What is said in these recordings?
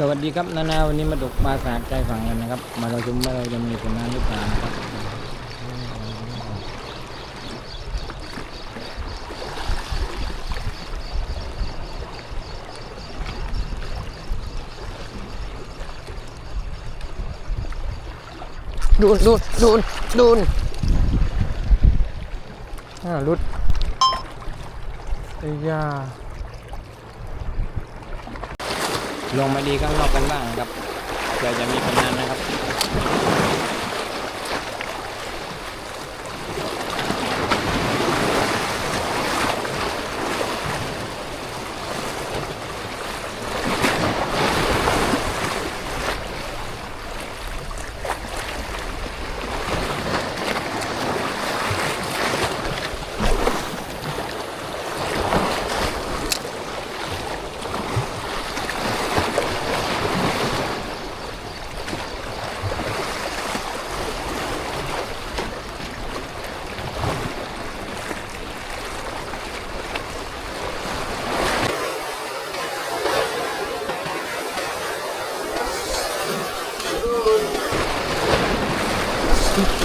สวัสดีครับนานาวันนี้มาตกปลาสาดใจฝั่งกันนะครับ มาเราชมว่าเราจะมีผลงานหรือเปล่านะครับดูนดูนดูนดูนอ่ารุดไอ้ยา ลงมาดีข้างนอกกันบ้างครับเพื่อจะมีผลงานนะครับ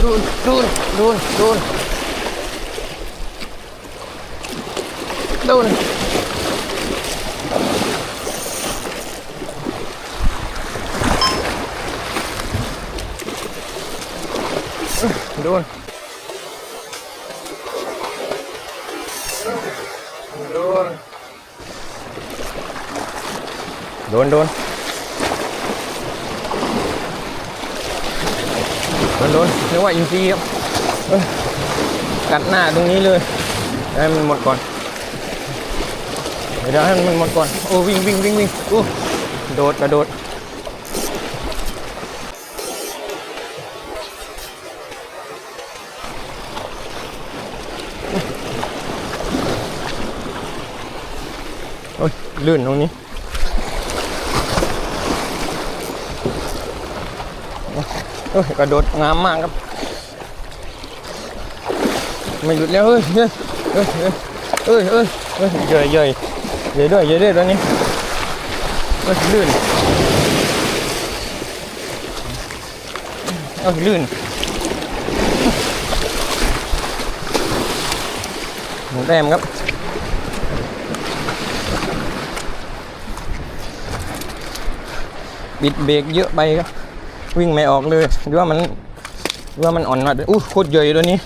ดูนดูนดูนดูนดูน ดูนโดนโดนโดนโดนนึกว่าอินทรีครับกัดหน้าตรงนี้เลยให้มันหมดก่อนเดี๋ยวให้มันหมดก่อนโอ้วิ่งวิ่งวิ่งวิ่งโอ้โดดกระโดดโอ้ยลื่นตรงนี้ เอ้ยกระโดดงามมากครับ ไม่หยุดแล้วเฮ้ยเฮ้ยเฮ้ยเฮ้ยเฮ้ยเฮ้ยเยยเยยเยยด้วยเยยด้วยตัวนี้เฮ้ยลื่นเอ้ยลื่นหมูแต้มครับบิดเบรกเยอะไปครับ วิ่งไม่ออกเลยหรือว่ามันหรือว่ามันอ่อนมาอู้โคตรใหญ่ตัวนี้